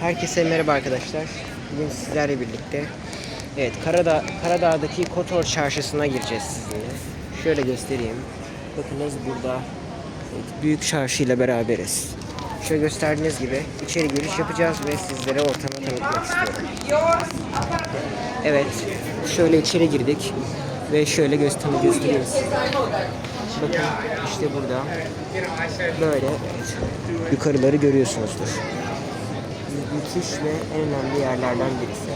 Herkese merhaba arkadaşlar. Bugün sizlerle birlikte Evet, Karadağ, Karadağ'daki Kotor Çarşısı'na gireceğiz sizinle. Şöyle göstereyim. Bakınız burada evet, büyük çarşı ile beraberiz. Şöyle gösterdiğiniz gibi içeri giriş yapacağız ve sizlere ortamı tanıtmak istiyorum. Evet, şöyle içeri girdik ve şöyle göster göstereyim size. Bakın işte burada böyle yukarıları görüyorsunuzdur. Müthiş ve en önemli yerlerden birisi.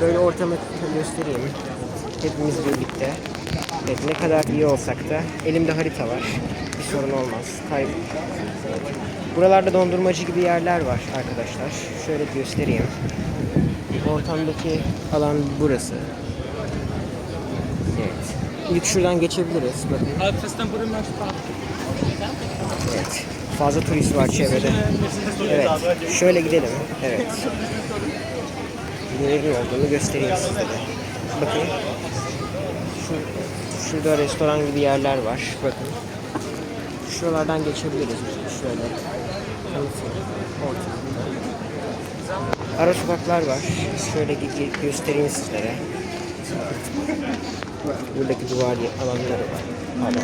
Böyle ortamı göstereyim. Hepimiz birlikte. Evet, ne kadar iyi olsak da elimde harita var. Bir sorun olmaz. Kayıp. Buralarda dondurmacı gibi yerler var arkadaşlar. Şöyle göstereyim. Ortamdaki alan burası. İlk şuradan geçebiliriz. Bakın. Evet. Fazla turist var çevrede. Evet. Şöyle gidelim. Evet. Nelerin olduğunu göstereyim size de. Bakın. Şu, şurada restoran gibi yerler var. Bakın. Şuralardan geçebiliriz. Şöyle. Ara sokaklar var. Şöyle göstereyim sizlere. Buradaki duvar alanları var. Pardon.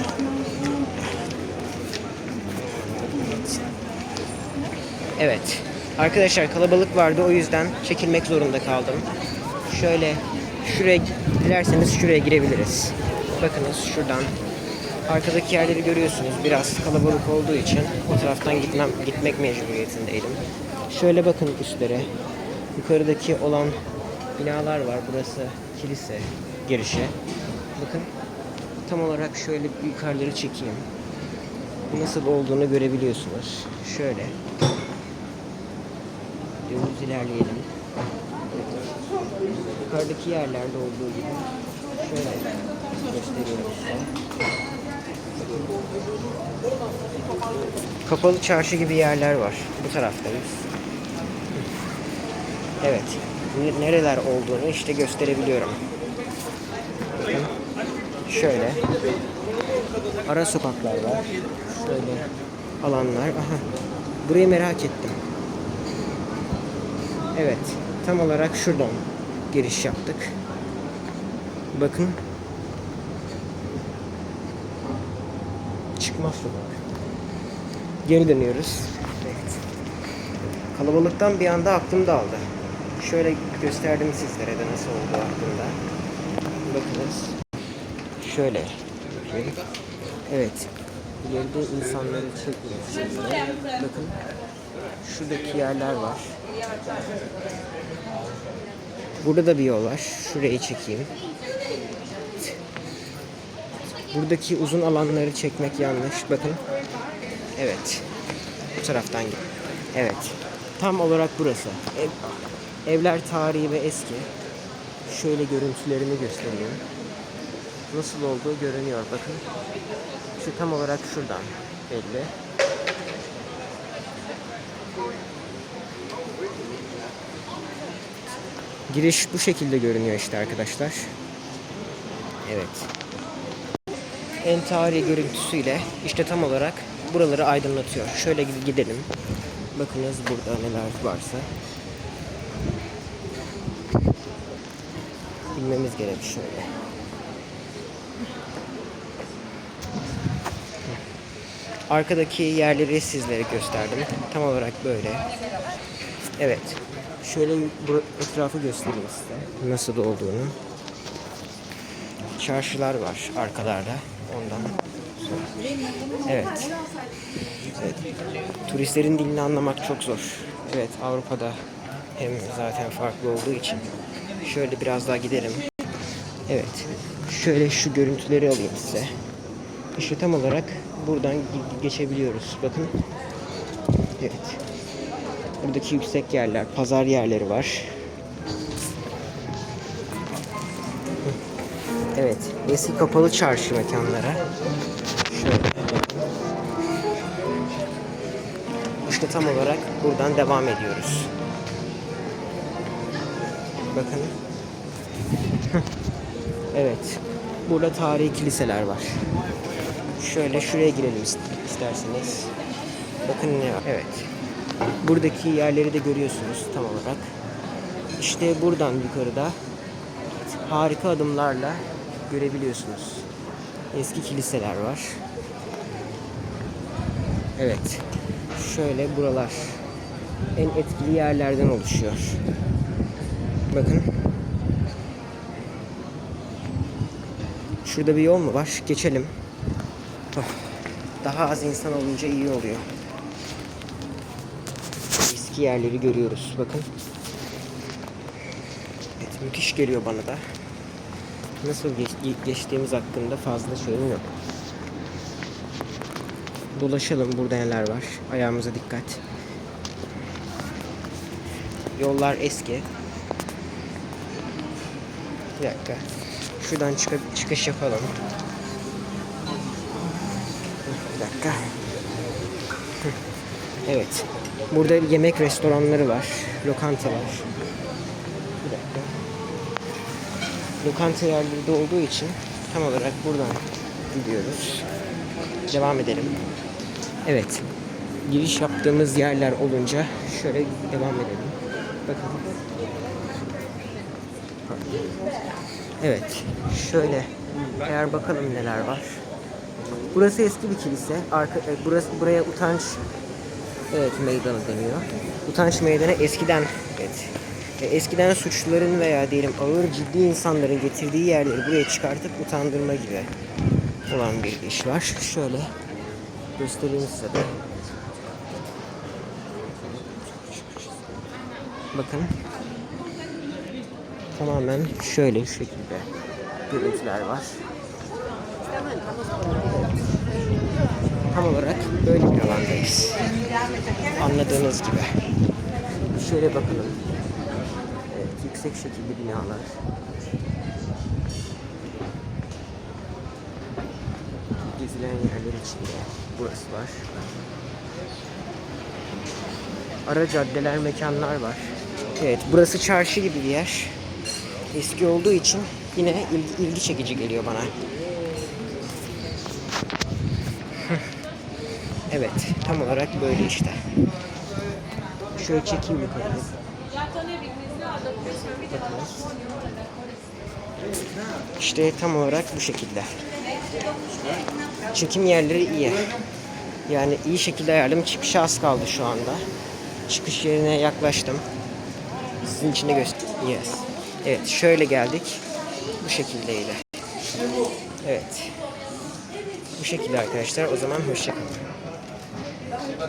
Evet. Arkadaşlar kalabalık vardı o yüzden çekilmek zorunda kaldım. Şöyle şuraya dilerseniz şuraya girebiliriz. Bakınız şuradan. Arkadaki yerleri görüyorsunuz. Biraz kalabalık olduğu için o taraftan gitmem gitmek mecburiyetindeydim. Şöyle bakın üstlere. Yukarıdaki olan binalar var. Burası kilise girişi. Bakın tam olarak şöyle yukarıları çekeyim. Nasıl olduğunu görebiliyorsunuz. Şöyle. Yolumuz ilerleyelim. Yukarıdaki yerlerde olduğu gibi şöyle gösteriyorum size. Kapalı çarşı gibi yerler var. Bu taraftayız. Evet. Nereler olduğunu işte gösterebiliyorum. Bakın. Şöyle. Ara sokaklar var. Şöyle alanlar. Aha. Burayı merak ettim. Evet. Tam olarak şuradan giriş yaptık. Bakın. Çıkmaz sokak. Geri dönüyoruz. Evet. Kalabalıktan bir anda aklım dağıldı. Şöyle gösterdim sizlere de nasıl olduğu hakkında. Bakınız. Şöyle. Evet. İleride insanları çekmiyor. Bakın. Şuradaki yerler var. Burada da bir yol var. Şurayı çekeyim. Buradaki uzun alanları çekmek yanlış. Bakın. Evet. Bu taraftan gel. Evet. Tam olarak burası. Ev, evler tarihi ve eski. Şöyle görüntülerini göstereyim. Nasıl olduğu görünüyor bakın. Şu tam olarak şuradan belli. Giriş bu şekilde görünüyor işte arkadaşlar. Evet. En tarihi görüntüsüyle işte tam olarak buraları aydınlatıyor. Şöyle gid- gidelim. Bakınız burada neler varsa. Bilmemiz gerek şöyle. Arkadaki yerleri sizlere gösterdim. Tam olarak böyle. Evet. Şöyle bu etrafı göstereyim size. Nasıl olduğunu. Çarşılar var arkalarda. Ondan. Evet. evet. Turistlerin dilini anlamak çok zor. Evet Avrupa'da hem zaten farklı olduğu için. Şöyle biraz daha gidelim. Evet. Şöyle şu görüntüleri alayım size. İşte tam olarak buradan ge- geçebiliyoruz. Bakın. Evet. Buradaki yüksek yerler, pazar yerleri var. Evet, eski kapalı çarşı mekanları. Şöyle. İşte tam olarak buradan devam ediyoruz. Bakın. evet. Burada tarihi kiliseler var. Şöyle şuraya girelim ist- isterseniz. Bakın var. Evet. Buradaki yerleri de görüyorsunuz tam olarak. İşte buradan yukarıda harika adımlarla görebiliyorsunuz. Eski kiliseler var. Evet. Şöyle buralar en etkili yerlerden oluşuyor. Bakın. Şurada bir yol mu var? Geçelim. Oh, Daha az insan olunca iyi oluyor. Eski yerleri görüyoruz. Bakın. Evet, müthiş geliyor bana da. Nasıl geç- geçtiğimiz hakkında fazla şeyim yok. Dolaşalım burada neler var. Ayağımıza dikkat. Yollar eski. Bir dakika. Şuradan çık çıkış yapalım. Bir dakika. Evet. Burada yemek restoranları var. Lokantalar. Bir dakika. Lokanta yerleri de olduğu için tam olarak buradan gidiyoruz. Devam edelim. Evet. Giriş yaptığımız yerler olunca şöyle devam edelim. Bakın. Evet. Şöyle. Eğer bakalım neler var. Burası eski bir kilise. Arka, e, burası buraya utanç evet meydanı deniyor. Utanç meydanı eskiden evet. E, eskiden suçluların veya diyelim ağır ciddi insanların getirdiği yerleri buraya çıkartıp utandırma gibi olan bir iş var. Şöyle göstereyim size de. Bakın. Tamamen şöyle şu şekilde görüntüler var. Tam olarak böyle bir alandayız. Anladığınız gibi. Şöyle bakalım. Evet, yüksek şekilde binalar. Gezilen yerler içinde burası var. Ara caddeler, mekanlar var. Evet, burası çarşı gibi bir yer. Eski olduğu için yine ilgi, ilgi çekici geliyor bana. Evet, tam olarak böyle işte. Şöyle çekeyim. Bakın. İşte tam olarak bu şekilde. Çekim yerleri iyi. Yani iyi şekilde ayarladım. Çıkışa az kaldı şu anda. Çıkış yerine yaklaştım. Sizin için de göster. Yes. Evet, şöyle geldik. Bu şekildeydi. Evet. Bu şekilde arkadaşlar. O zaman hoşçakalın.